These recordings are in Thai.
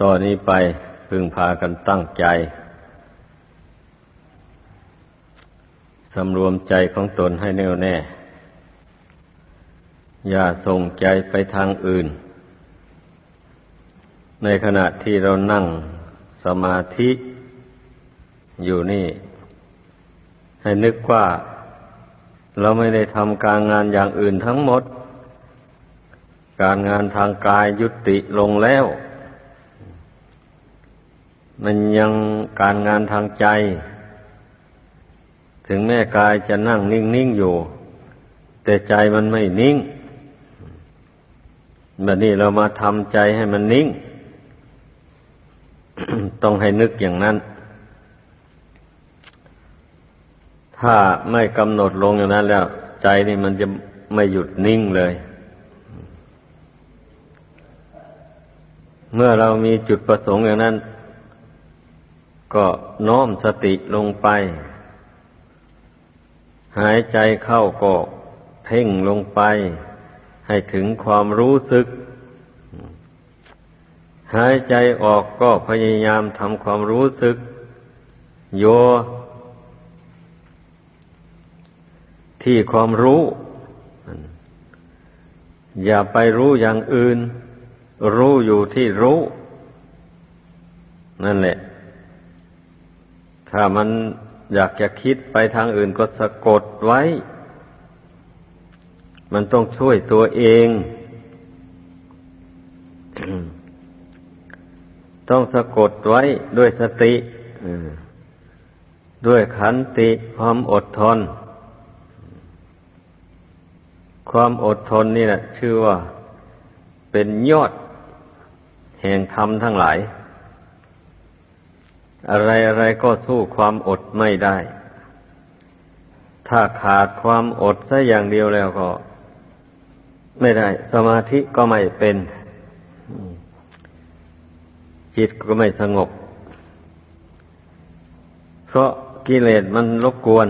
ต่อนนี้ไปพึงพากันตั้งใจสำรวมใจของตนให้แน่วแน่ อย่าส่งใจไปทางอื่น ในขณะที่เรานั่งสมาธิอยู่นี่ ให้นึกว่า เราไม่ได้ทำการงานอย่างอื่นทั้งหมด การงานทางกายยุติลงแล้ว มันยังการงานทางใจ ถึงแม่กายจะนั่งนิ่งๆอยู่ แต่ใจมันไม่นิ่งแบบนี้เรามาทำใจให้มันนิ่ง ต้องให้นึกอย่างนั้น ถ้าไม่กำหนดลงอย่างนั้นแล้ว ใจนี่มันจะไม่หยุดนิ่งเลย เมื่อเรามีจุดประสงค์อย่างนั้น ก็น้อมสติลงไป หายใจเข้าก็เพ่งลงไป ให้ถึงความรู้สึก หายใจออกก็พยายามทำความรู้สึก โย ที่ความรู้ อย่าไปรู้อย่างอื่น รู้อยู่ที่รู้ นั่นแหละ ถ้ามันอยากจะคิดไปทางอื่นก็สะกดไว้ มันต้องช่วยตัวเอง ต้องสะกดไว้ด้วยสติด้วยขันติความอดทน ความอดทนนี่แหละชื่อว่า เป็นยอด แห่งธรรมทั้งหลาย อะไรอะไรก็สู้ความอดไม่ได้ ถ้าขาดความอดซะอย่างเดียวแล้วก็ ไม่ได้ สมาธิก็ไม่เป็น จิตก็ไม่สงบ เพราะกิเลสมันรบกวน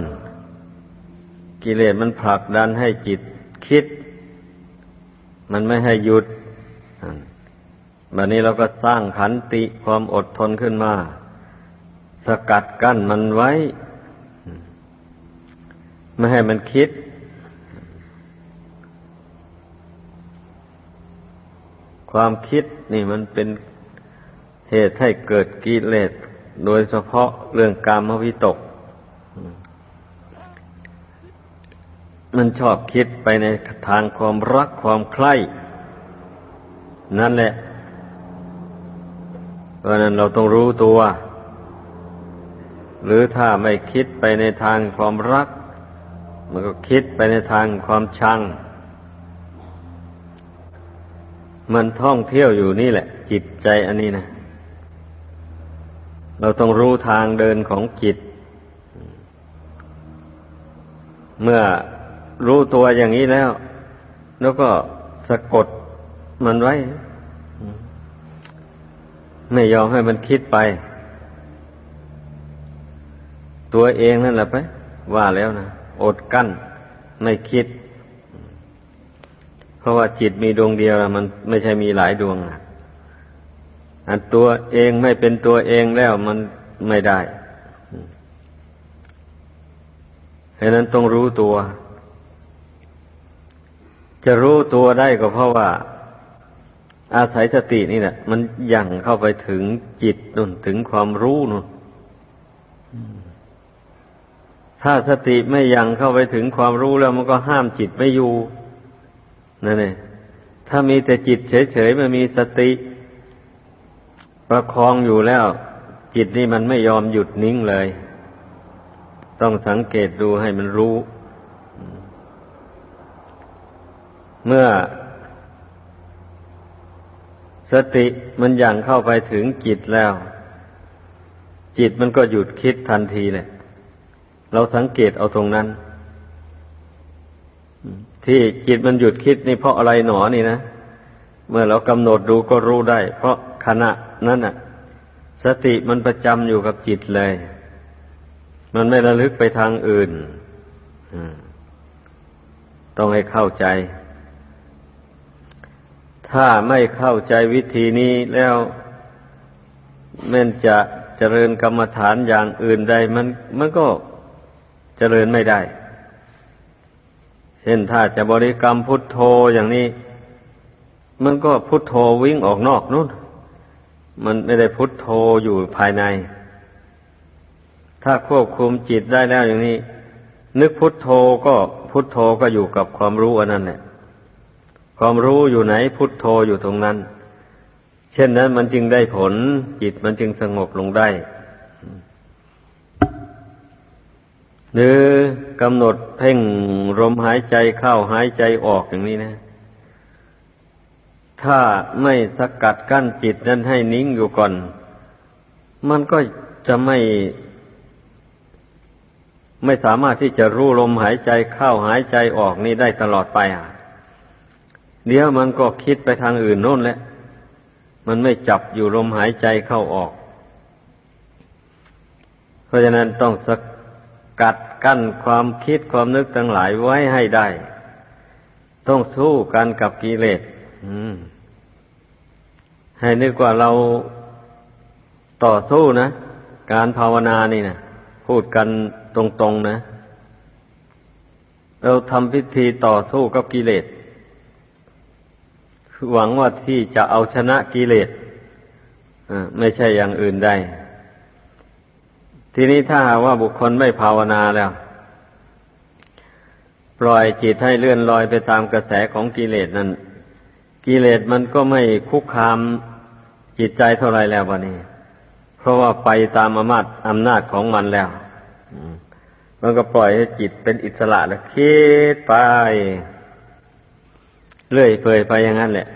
กิเลสมันผลักดันให้จิตคิด มันไม่ให้หยุดแบบนี้เราก็สร้างขันติความอดทนขึ้นมา สกัดกั้นมันไว้ ไม่ให้มันคิด ความคิดนี่มันเป็นเหตุให้เกิดกิเลสโดยเฉพาะเรื่องกามวิตก มันชอบคิดไปในทางความรักความใคร่ นั่นแหละ เพราะนั้นเราต้องรู้ตัว หรือถ้าไม่คิดไปในทางความรัก มันก็คิดไปในทางความชัง มันท่องเที่ยวอยู่นี่แหละ จิตใจอันนี้นะเราต้องรู้ทางเดินของจิต เมื่อรู้ตัวอย่างนี้แล้ว แล้วก็สะกดมันไว้ ไม่ยอมให้มันคิดไป ตัวเองนั่นแหละไป ว่าแล้วนะอดกั้นไม่คิด เพราะว่าจิตมีดวงเดียวมันไม่ใช่มีหลายดวงนะอันตัวเองไม่เป็นตัวเองแล้วมันไม่ได้ฉะนั้นต้องรู้ตัว จะรู้ตัวได้ก็เพราะว่า อาศัยสตินี่แหละมันยั่งเข้าไปถึงจิตนุ่นถึงความรู้นุ่น ถ้าสติไม่ยังเข้าไปถึงความรู้แล้วมันก็ห้ามจิตไม่อยู่นั่นเองถ้ามีแต่จิตเฉยๆไม่มีสติ ประคองอยู่แล้ว จิตนี่มันไม่ยอมหยุดนิ่งเลย ต้องสังเกตดูให้มันรู้ เมื่อสติมันยังเข้าไปถึงจิตแล้ว จิตมันก็หยุดคิดทันทีเลย เราสังเกตเอาตรงนั้น ที่จิตมันหยุดคิดนี่เพราะอะไรหนอนี่นะ เมื่อเรากำหนดดูก็รู้ได้ เพราะขณะนั้นน่ะ สติมันประจำอยู่กับจิตเลย มันไม่ระลึกไปทางอื่นต้องให้เข้าใจ ถ้าไม่เข้าใจวิธีนี้แล้วแม้นจะเจริญกรรมฐานอย่างอื่นใดมันมันก็ เจริญไม่ได้ เช่นถ้าจะบริกรรมพุทโธอย่างนี้ มันก็พุทโธวิ่งออกนอกนู่น มันไม่ได้พุทโธอยู่ภายใน ถ้าควบคุมจิตได้แล้วอย่างนี้ นึกพุทโธก็พุทโธก็อยู่กับความรู้อันนั้นแหละความรู้อยู่ไหนพุทโธอยู่ตรงนั้น เช่นนั้นมันจึงได้ผลจิตมันจึงสงบลงได้ หรือกำหนดเพ่งลมหายใจเข้าหายใจออกอย่างนี้นะ ถ้าไม่สกัดกั้นจิตนั้นให้นิ่งอยู่ก่อน มันก็จะไม่ ไม่สามารถที่จะรู้ลมหายใจเข้าหายใจออกนี่ได้ตลอดไปอะ เดี๋ยวมันก็คิดไปทางอื่นโน่นแหละมันไม่จับอยู่ลมหายใจเข้าออก เพราะฉะนั้นต้องส กัดกั้นความคิดความนึกทั้งหลายไว้ให้ได้ ต้องสู้กันกับกิเลสให้นึกว่าเราต่อสู้นะ การภาวนานี่นะพูดกันตรงๆนะ เราทำพิธีต่อสู้กับกิเลสหวังว่าที่จะเอาชนะกิเลสไม่ใช่อย่างอื่นใด ทีนี้ถ้าว่าบุคคลไม่ภาวนาแล้ว ปล่อยจิตให้เลื่อนลอยไปตามกระแสของกิเลสนั้นกิเลสมันก็ไม่คุกคามจิตใจเท่าไรแล้ววันนี้ เพราะว่าไปตามอำนาจอำนาจของมันแล้วมันก็ปล่อยให้จิตเป็นอิสระแล้วคิดไป เรื่อยเปื่อยไปอย่างนั้นแหละ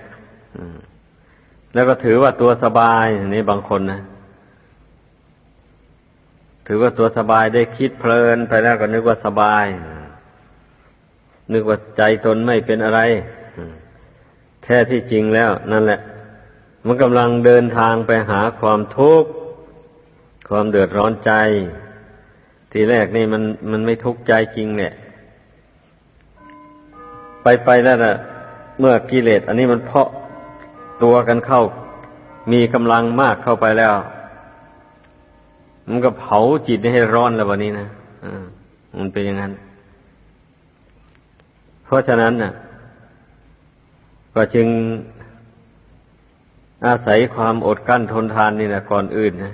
แล้วก็ถือว่าตัวสบายนี่บางคนนะ ถือว่าตัวสบายได้คิดเพลินไปแล้วก็นึกว่าสบาย นึกว่าใจตนไม่เป็นอะไร แท้ที่จริงแล้ว นั่นแหละ มันกำลังเดินทางไปหาความทุกข์ความเดือดร้อนใจ ทีแรกนี่มันมันไม่ทุกข์ใจจริงเนี่ยไปไปแล้วนะเมื่อกิเลส อันนี้มันเพาะตัวกันเข้า มีกำลังมากเข้าไปแล้ว มันก็เผาจิตให้ร้อนแล้ววันนี้นะอ่ามันเป็นอย่างนั้น เพราะฉะนั้นน่ะ ก็จึงอาศัยความอดกั้นทนทานนี่นะก่อนอื่นนะ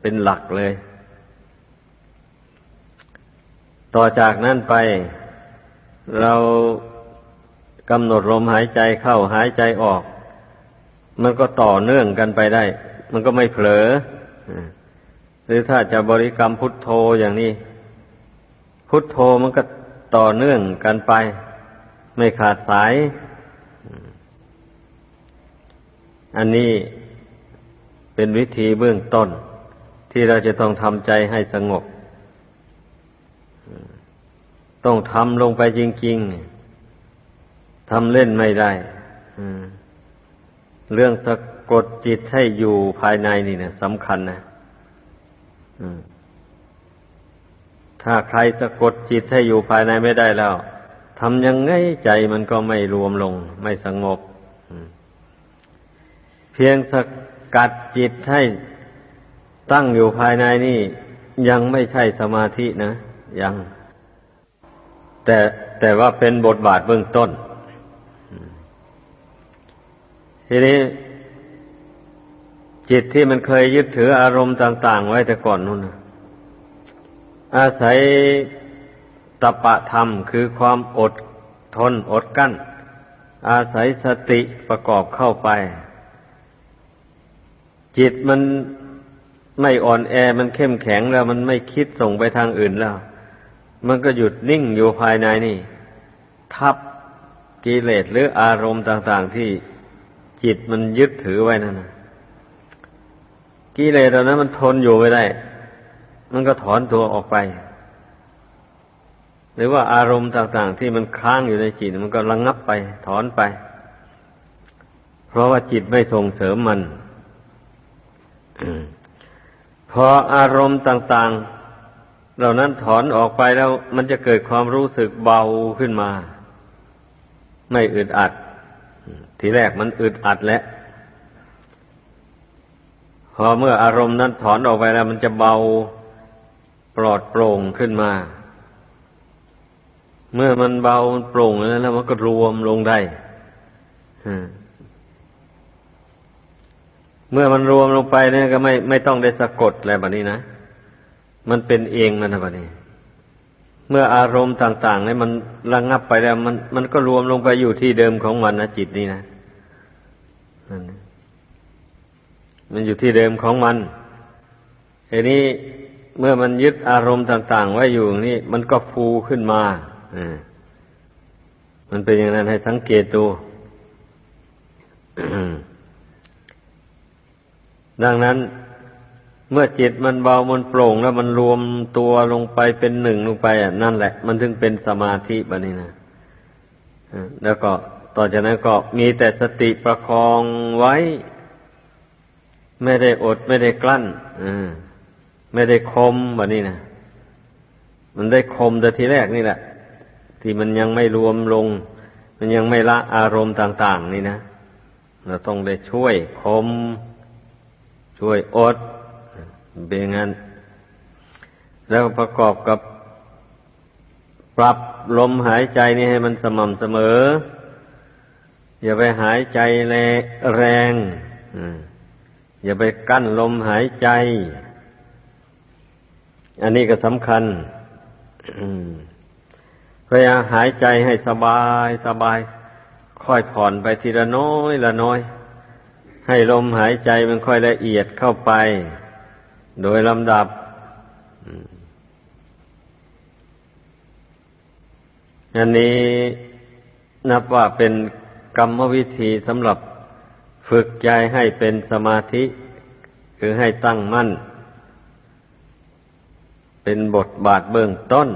เป็นหลักเลย ต่อจากนั้นไป เรากำหนดลมหายใจเข้าหายใจออก มันก็ต่อเนื่องกันไปได้ มันก็ไม่เผลอ หรือถ้าจะบริกรรมพุทโธอย่างนี้ พุทโธมันก็ต่อเนื่องกันไป ไม่ขาดสาย อันนี้เป็นวิธีเบื้องต้น ที่เราจะต้องทำใจให้สงบ ต้องทำลงไปจริง ๆทำเล่นไม่ได้เรื่องสะกดจิตให้อยู่ภายในนี่นะสำคัญนะ ถ้าใครสะกดจิตให้อยู่ภายในไม่ได้แล้วทำยังไงใจมันก็ไม่รวมลง ไม่สงบเพียงสกัดจิตให้ตั้งอยู่ภายในนี่ ยังไม่ใช่สมาธินะ ยัง แต่แต่ว่าเป็นบทบาทเบื้องต้น ทีนี้ จิตที่มันเคยยึดถืออารมณ์ต่าง ๆ ไว้แต่ก่อนนู่นอาศัยตปะธรรมคือความอดทนอดกั้น อาศัยสติประกอบเข้าไป จิตมันไม่อ่อนแอมันเข้มแข็งแล้ว มันไม่คิดส่งไปทางอื่นแล้ว มันก็หยุดนิ่งอยู่ภายในนี่ ทับกิเลสหรืออารมณ์ต่าง ๆ ที่จิตมันยึดถือไว้นั่นนะ กิเลสเหล่านั้นมันทนอยู่ไม่ได้ มันก็ถอนตัวออกไป หรือว่าอารมณ์ต่างๆ ที่มันค้างอยู่ในจิตมันก็ระงงับไป ถอนไป เพราะว่าจิตไม่ส่งเสริมมันพออารมณ์ต่าง ๆ เหล่านั้นถอนออกไปแล้ว มันจะเกิดความรู้สึกเบาขึ้นมา ไม่อึดอัด ทีแรกมันอึดอัดแล้ว พอเมื่ออารมณ์นั้นถอนออกไปแล้ว มันจะเบาปลอดโปร่งขึ้นมา เมื่อมันเบาโปร่งแล้วแล้วมันก็รวมลงได้เมื่อมันรวมลงไปเนี่ยก็ไม่ไม่ต้องได้สะกดอะไรแบบนี้นะ มันเป็นเองมันนะแบบนี้ เมื่ออารมณ์ต่างๆเนี่ยมันระงงับไปแล้ว มันมันก็รวมลงไปอยู่ที่เดิมของมันนะจิตนี่นะนั่นนะ มันอยู่ที่เดิมของมันทีนี้เมื่อมันยึดอารมณ์ต่าง ๆ ไว้อยู่นี่มันก็ฟูขึ้นมาอ่ามันเป็นอย่างนั้นให้สังเกตดูดังนั้น เมื่อจิตมันเบามันโปร่ง แล้วมันรวมตัวลงไปเป็นหนึ่งลงไปอะนั่นแหละ มันถึงเป็นสมาธิบะนี้นะอ่าแล้วก็ต่อจากนั้นก็มีแต่สติประคองไว้ ไม่ได้อดไม่ได้กลั้นอ่าไม่ได้คมแบบนี้นะมันได้คมแต่ทีแรกนี่แหละ ที่มันยังไม่รวมลง มันยังไม่ละอารมณ์ต่าง ๆ นี่นะเราต้องได้ช่วยคม ช่วยอดเป็นงั้น แล้วประกอบกับ ปรับลมหายใจนี่ให้มันสม่ำเสมอ อย่าไปหายใจแรง อย่าไปกั้นลมหายใจ อันนี้ก็สำคัญพยายามหายใจให้สบายสบาย ค่อยผ่อนไปทีละน้อยละน้อย ให้ลมหายใจมันค่อยละเอียดเข้าไป โดยลำดับอันนี้นับว่าเป็นกรรมวิธีสำหรับ ฝึกใจให้เป็นสมาธิ คือให้ตั้งมั่น เป็นบทบาทเบื้องต้น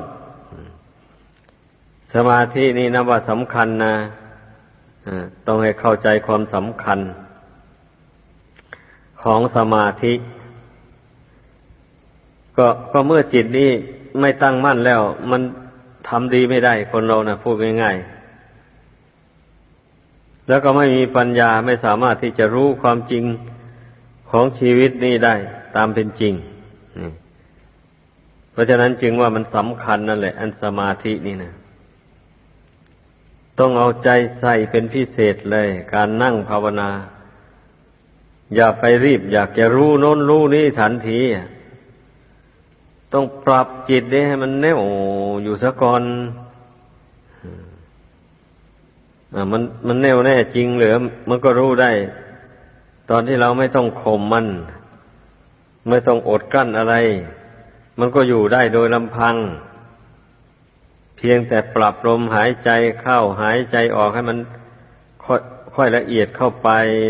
สมาธินี่นับว่าสำคัญนะต้องให้เข้าใจความสำคัญ ของสมาธิ ก็ก็เมื่อจิตนี้ไม่ตั้งมั่นแล้ว มันทำดีไม่ได้คนเรานะพูดง่ายๆ แล้วก็ไม่มีปัญญาไม่สามารถที่จะรู้ความจริงของชีวิตนี้ได้ตามเป็นจริง เพราะฉะนั้นจึงว่ามันสำคัญนั่นแหละ อันสมาธินี่นะต้องเอาใจใส่เป็นพิเศษเลย การนั่งภาวนา อย่าไปรีบ อยากจะรู้โน้นรู้นี่ทันที ต้องปรับจิตได้ให้มันแน่วอยู่ซะก่อน มันมันแน่วแน่จริงหรือ มันก็รู้ได้ ตอนที่เราไม่ต้องข่มมัน ไม่ต้องอดกั้นอะไร มันก็อยู่ได้โดยลำพัง เพียงแต่ปรับลมหายใจเข้าหายใจออกให้มันค่อยค่อยละเอียดเข้าไป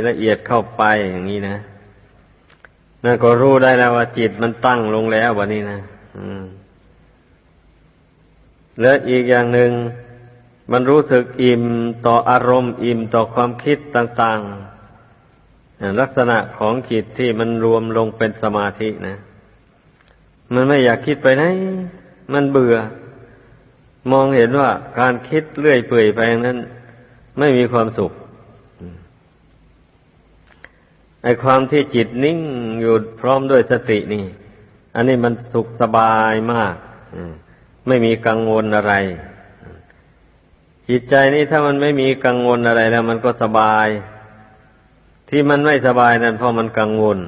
ละเอียดเข้าไปอย่างนี้นะนั่นก็รู้ได้แล้วว่าจิตมันตั้งลงแล้ววันนี้นะแล้วอีกอย่างหนึ่ง มันรู้สึกอิ่มต่ออารมณ์ อิ่มต่อความคิดต่างๆ ลักษณะของจิตที่มันรวมลงเป็นสมาธินะ มันไม่อยากคิดไปไหน มันเบื่อ มองเห็นว่าการคิดเลื่อยเปื่อยไปนั้น ไม่มีความสุขไอความที่จิตนิ่งอยู่พร้อมด้วยสตินี่ อันนี้มันสุขสบายมากไม่มีกังวลอะไร จิตใจนี้ถ้ามันไม่มีกังวลอะไรแล้ว มันก็สบาย ที่มันไม่สบายนั่นเพราะมันกังวล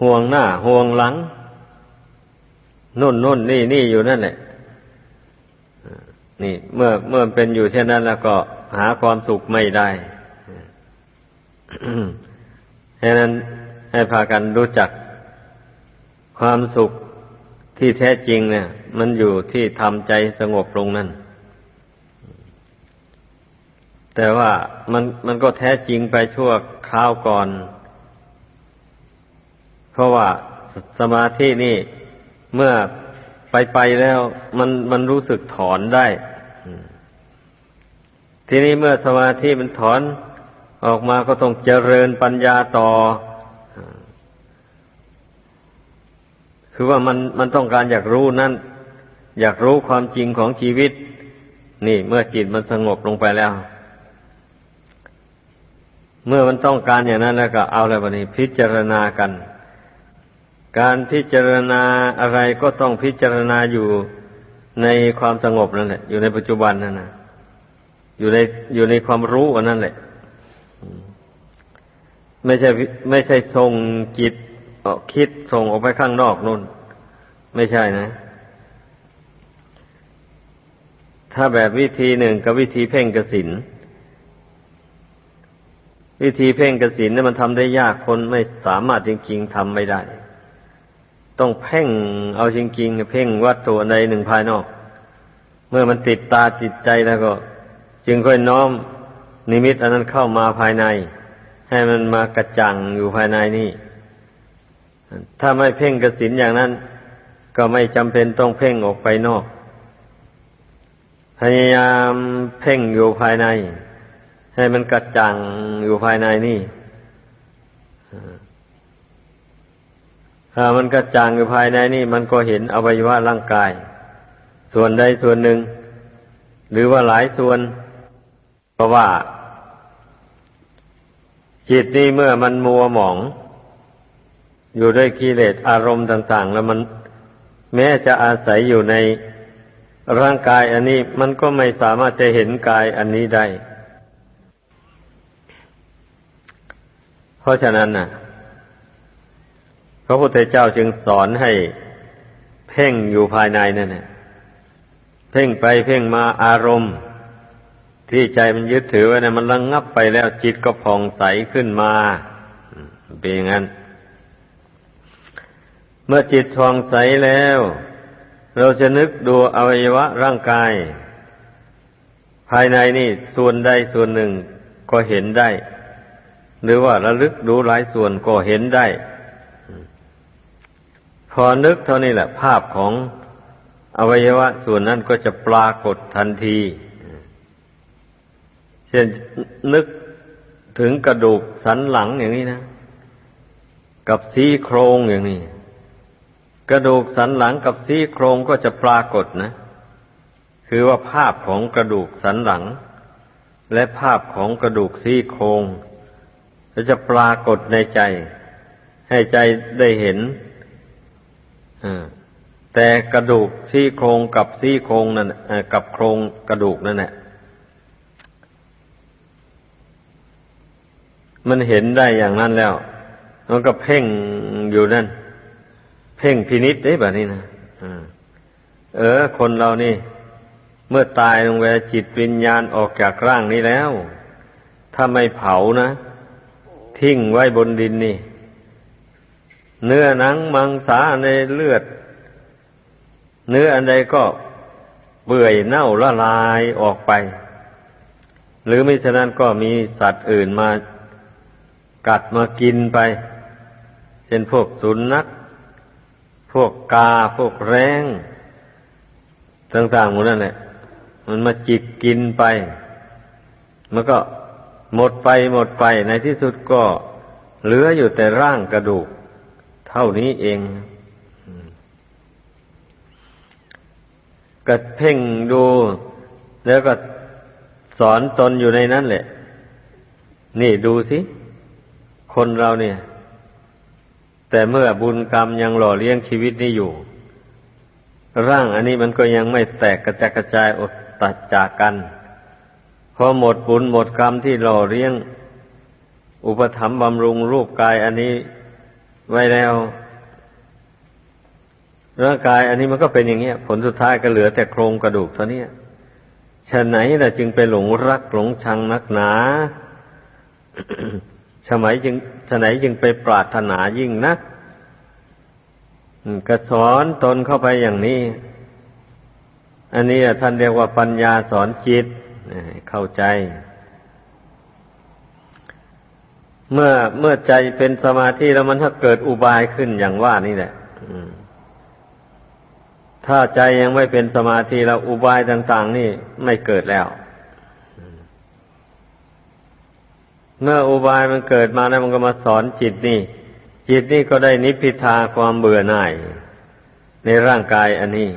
ห่วงหน้า ห่วงหลังนุ่นนุ่นนี่นี่อยู่นั่นแหละนี่ เมื่อเมื่อเป็นอยู่เช่นนั้นแล้วก็หาความสุขไม่ได้ฉะนั้นให้พากันรู้จักความสุขที่แท้จริงเนี่ย มันอยู่ที่ทำใจสงบลงนั่น แต่ว่ามันมันก็แท้จริงไปชั่วคราวก่อน เพราะว่าสมาธินี่เมื่อไปไปแล้ว มันมันรู้สึกถอนได้ ทีนี้เมื่อสมาธิมันถอนออกมาก็ต้องเจริญปัญญาต่อ คือว่ามันมันต้องการอยากรู้นั่น อยากรู้ความจริงของชีวิต นี่เมื่อจิตมันสงบลงไปแล้ว เมื่อมันต้องการอย่างนั้นแล้วก็เอาอะไรวันนี้ พิจารณากัน การพิจารณาอะไรก็ต้องพิจารณาอยู่ในความสงบนั่นแหละ อยู่ในปัจจุบันนั่นนะอยู่ในอยู่ในความรู้อันนั้นแหละไม่ใช่ไม่ใช่ส่งจิตออกคิดส่งออกไปข้างนอกนู่น ไม่ใช่นะ ถ้าแบบวิธีหนึ่งกับวิธีเพ่งกสิน วิธีเพ่งกสินนี่มันทำได้ยากคนไม่สามารถจริงๆทำไม่ได้ ต้องเพ่งเอาจริงๆเพ่งวัตถุใดหนึ่งภายนอก เมื่อมันติดตาติดใจแล้วก็ จึงค่อยน้อมนิมิตอันนั้นเข้ามาภายใน ให้มันมากระจังอยู่ภายในนี่ ถ้าไม่เพ่งกสินอย่างนั้น ก็ไม่จำเป็นต้องเพ่งออกไปนอก พยายามเพ่งอยู่ภายใน ให้มันกระจังอยู่ภายในนี่ถ้ามันกระจ่างอยู่ภายในนี่มันก็เห็นอวัยวะร่างกาย ส่วนใดส่วนหนึ่ง หรือว่าหลายส่วน เพราะว่า จิตนี่เมื่อมันมัวหมอง อยู่ด้วยกิเลสอารมณ์ต่าง ๆ แล้วมันแม้จะอาศัยอยู่ในร่างกายอันนี้มันก็ไม่สามารถจะเห็นกายอันนี้ได้ เพราะฉะนั้นน่ะพระพุทธเจ้าจึงสอนให้เพ่งอยู่ภายในนั่นแหละเพ่งไปเพ่งมาอารมณ์ ที่ใจมันยึดถือไว้นะมันระงงับไปแล้วจิตก็ผ่องใสขึ้นมาเป็นอย่างนั้น เมื่อจิตผ่องใสแล้ว เราจะนึกดูอวัยวะร่างกาย ภายในนี่ส่วนใดส่วนหนึ่งก็เห็นได้ หรือว่าระลึกดูหลายส่วนก็เห็นได้ พอนึกเท่านี้แหละ ภาพของอวัยวะส่วนนั้นก็จะปรากฏทันที เช่นนึกถึงกระดูกสันหลังอย่างนี้นะ กับซี่โครงอย่างนี้ กระดูกสันหลังกับซี่โครงก็จะปรากฏนะ คือว่าภาพของกระดูกสันหลัง และภาพของกระดูกซี่โครง จะปรากฏในใจ ให้ใจได้เห็นแต่กระดูกซี่โครงกับซี่โครงนั่นกับโครงกระดูกนั่นแหละมันเห็นได้อย่างนั้นแล้ว มันก็เพ่งอยู่นั่น เพ่งพินิษได้แบบนี้นะเออ คนเรานี่ เมื่อตายลงไปจิตวิญญาณออกจากร่างนี้แล้ว ถ้าไม่เผานะ ทิ้งไว้บนดินนี่ เนื้อหนังมังสาในเลือด เนื้ออันใดก็เปื่อยเน่าละลายออกไป หรือไม่ฉะนั้นก็มีสัตว์อื่นมากัดมากินไป เช่นพวกสุนัขพวกกาพวกแร้งต่างๆหมดนั่นแหละมันมาจิกกินไป มันก็ หมดไปหมดไปในที่สุดก็เหลืออยู่แต่ร่างกระดูก เท่านี้เองก็เพ่งดู แล้วก็สอนตนอยู่ในนั้นแหละ นี่ดูสิ คนเราเนี่ย แต่เมื่อบุญกรรมยังหล่อเลี้ยงชีวิตนี้อยู่ ร่างอันนี้มันก็ยังไม่แตกกระจกระจายอดตัดจากกัน พอหมดบุญหมดกรรมที่หล่อเลี้ยง อุปถัมภ์บำรุงรูปกายอันนี้ไว้แล้วร่างกายอันนี้มันก็เป็นอย่างเงี้ย ผลสุดท้ายก็เหลือแต่โครงกระดูกเท่านี้ฉะไหนล่ะจึงไปหลงรักหลงชังนักหนาฉะไหนจึงฉะไหนจึงไปปรารถนายิ่งนักก็สอนตนเข้าไปอย่างนี้ อันนี้ท่านเรียกว่าปัญญาสอนจิต เข้าใจ เมื่อเมื่อใจเป็นสมาธิแล้วมันถ้าเกิดอุบายขึ้นอย่างว่านี่แหละถ้าใจยังไม่เป็นสมาธิแล้วอุบายต่าง ๆ นี่ไม่เกิดแล้ว เมื่ออุบายมันเกิดมาแล้วมันก็มาสอนจิตนี่ จิตนี่ก็ได้นิพพิทาความเบื่อหน่าย ในร่างกายอันนี้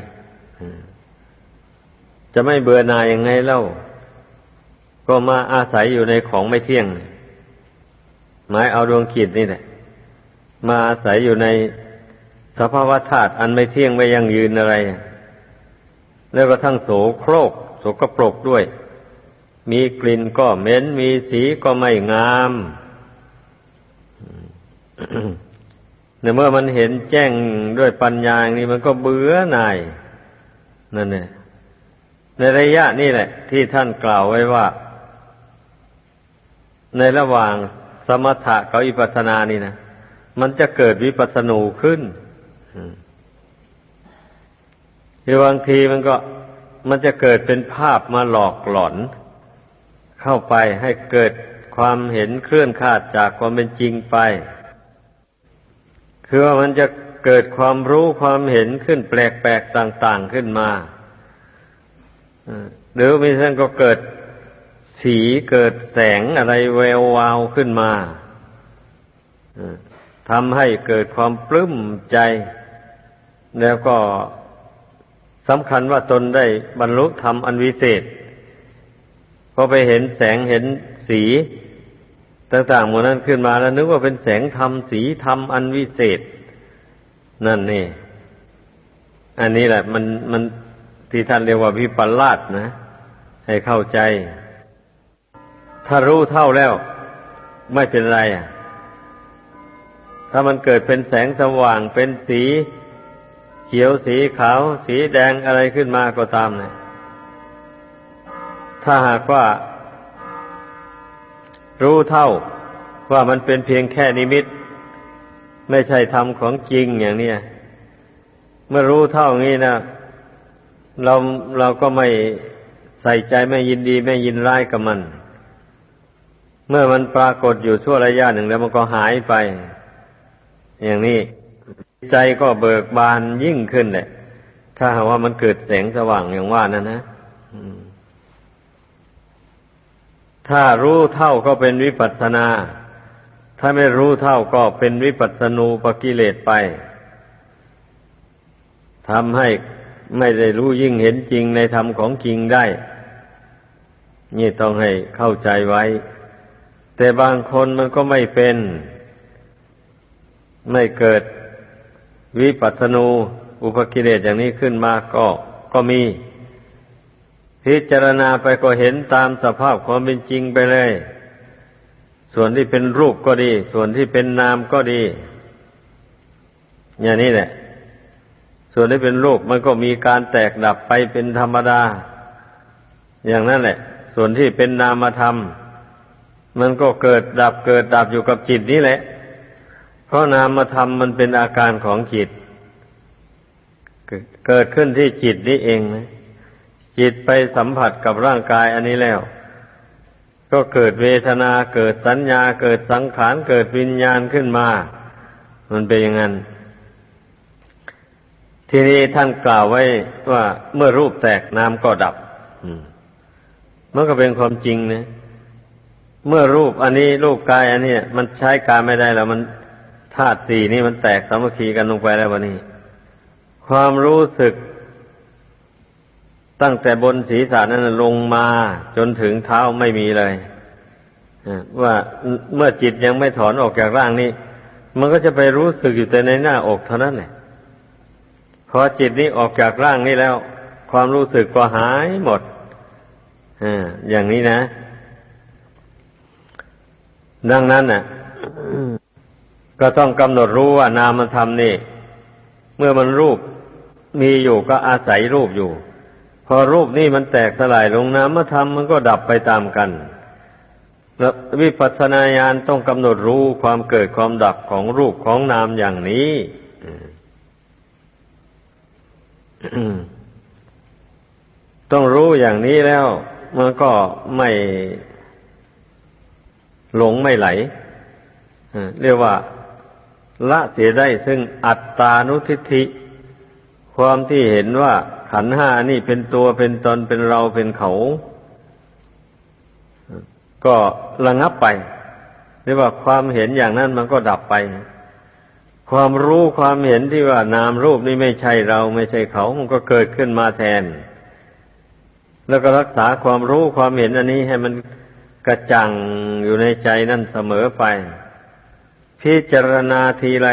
จะไม่เบื่อหน่ายยังไงเล่า ก็มาอาศัยอยู่ในของไม่เที่ยง หมายเอาดวงจิตนี่แหละ มาอาศัยอยู่ในสภาวะธาตุอันไม่เที่ยงไม่ยั่งยืนอะไร แล้วก็ทั้งโสโครกโสกปรกด้วย มีกลิ่นก็เหม็น มีสีก็ไม่งามในเมื่อมันเห็นแจ้งด้วยปัญญาอย่างนี้มันก็เบื่อหน่ายนั่นเนี่ยในระยะนี่แหละ ที่ท่านกล่าวไว้ว่า ในระหว่างสมถะกับอิปัสสนานี่นะมันจะเกิดวิปัสสนูขึ้นคือบางทีมันก็มันจะเกิดเป็นภาพมาหลอกหลอน เข้าไปให้เกิดความเห็นเคลื่อนคาดจากความเป็นจริงไป คือว่ามันจะเกิดความรู้ความเห็นขึ้นแปลกๆต่าง ๆขึ้นมาหรือมีท่นก็เกิด สีเกิดแสงอะไรแวววาวขึ้นมาทำให้เกิดความปลื้มใจ แล้วก็สำคัญว่าตนได้บรรลุธรรมอันวิเศษพอไปเห็นแสงเห็นสีต่างๆหมดนั้นขึ้นมาแล้วนึกว่าเป็นแสงธรรมสีธรรมอันวิเศษ นั่นนี่ อันนี้แหละ มันมันที่ท่านเรียกว่าวิปลาสนะ ให้เข้าใจ ถ้ารู้เท่าแล้ว ไม่เป็นไรอะ ถ้ามันเกิดเป็นแสงสว่างเป็นสี เขียวสีขาว สีแดงอะไรขึ้นมาก็ตามนะถ้าหากว่า รู้เท่าว่ามันเป็นเพียงแค่นิมิต ไม่ใช่ธรรมของจริงอย่างนี้เมื่อรู้เท่างี้นะเราเราก็ไม่ใส่ใจไม่ยินดีไม่ยินร้ายกับมัน เมื่อมันปรากฏอยู่ชั่วระยะหนึ่งแล้วมันก็หายไป อย่างนี้ใจก็เบิกบานยิ่งขึ้นเลยถ้าหากว่ามันเกิดแสงสว่างอย่างว่านั่นนะถ้ารู้เท่าก็เป็นวิปัสสนา ถ้าไม่รู้เท่าก็เป็นวิปัสสนูปกิเลสไปทำให้ไม่ได้รู้ยิ่งเห็นจริงในธรรมของจริงได้ นี่ต้องให้เข้าใจไว้ แต่บางคนมันก็ไม่เป็น ไม่เกิดวิปัสสนูอุปกิเลสอย่างนี้ขึ้นมาก็ก็มี พิจารณาไปก็เห็นตามสภาพความเป็นจริงไปเลย ส่วนที่เป็นรูปก็ดี ส่วนที่เป็นนามก็ดี อย่างนี้แหละ ส่วนที่เป็นรูปมันก็มีการแตกดับไปเป็นธรรมดา อย่างนั้นแหละ ส่วนที่เป็นนามธรรม มันก็เกิดดับเกิดดับอยู่กับจิตนี้แหละ เพราะนามธรรมมันเป็นอาการของจิต เกิดขึ้นที่จิตนี้เองนะจิตไปสัมผัสกับร่างกายอันนี้แล้ว ก็เกิดเวทนาเกิดสัญญาเกิดสังขารเกิดวิญญาณขึ้นมา มันเป็นอย่างนั้น ทีนี้ท่านกล่าวไว้ว่าเมื่อรูปแตกน้ำก็ดับมันก็เป็นความจริงนะ เมื่อรูปอันนี้รูปกายอันนี้มันใช้การไม่ได้แล้วมันธาตุสี่นี่มันแตกสามัคคีกันลงไปแล้ววันนี้ ความรู้สึก ตั้งแต่บนศีรษะนั้นลงมาจนถึงเท้าไม่มีเลยว่าเมื่อจิตยังไม่ถอนออกจากร่างนี้ มันก็จะไปรู้สึกอยู่แต่ในหน้าอกเท่านั้นแหละพอจิตนี้ออกจากร่างนี้แล้ว ความรู้สึกก็หายหมดออย่างนี้นะ ดังนั้นน่ะก็ต้องกำหนดรู้ว่านามธรรมนี่ เมื่อมันรูปมีอยู่ก็อาศัยรูปอยู่ พอรูปนี่มันแตกสลายลงนามธรรมมันก็ดับไปตามกันแล้ววิปัสสนาญาณต้องกำหนดรู้ความเกิดความดับของรูปของนามอย่างนี้ต้องรู้อย่างนี้แล้ว มันก็ไม่ หลงไม่ไหลเรียกว่า ละเสียได้ซึ่งอัตตานุทิฏฐิความที่เห็นว่าขันห้านี่เป็นตัวเป็นตนเป็นเราเป็นเขา ก็ระงับไปเรียกว่าความเห็นอย่างนั้นมันก็ดับไป ความรู้ความเห็นที่ว่านามรูปนี้ไม่ใช่เราไม่ใช่เขา มันก็เกิดขึ้นมาแทน แล้วก็รักษาความรู้ความเห็นอันนี้ให้มัน กระจ่างอยู่ในใจนั่นเสมอไป พิจารณาทีไร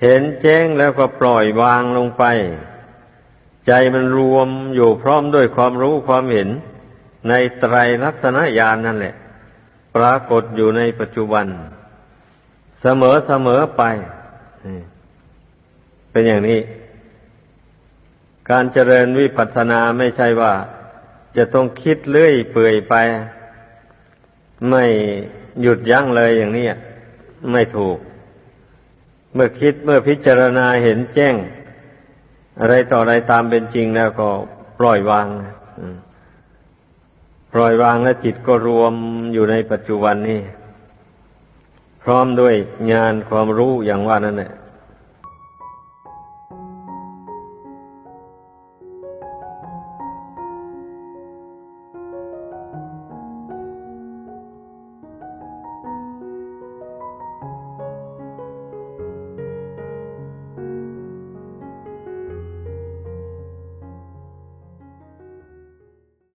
เห็นแจ้งแล้วก็ปล่อยวางลงไป ใจมันรวมอยู่พร้อมด้วยความรู้ความเห็น ในไตรลักษณญาณนนั่นแหละ ปรากฏอยู่ในปัจจุบัน เสมอเสมอไป เป็นอย่างนี้ การเจริญวิปัสสนาไม่ใช่ว่าจะต้องคิดเลื่อยเปื่อยไป ไม่หยุดยั้งเลยอย่างนี้ไม่ถูก เมื่อคิดเมื่อพิจารณาเห็นแจ้ง อะไรต่ออะไรตามเป็นจริงแล้วก็ปล่อยวางปล่อยวางแล้วจิตก็รวมอยู่ในปัจจุบันนี้พร้อมด้วยงานความรู้อย่างว่านั่นแหละ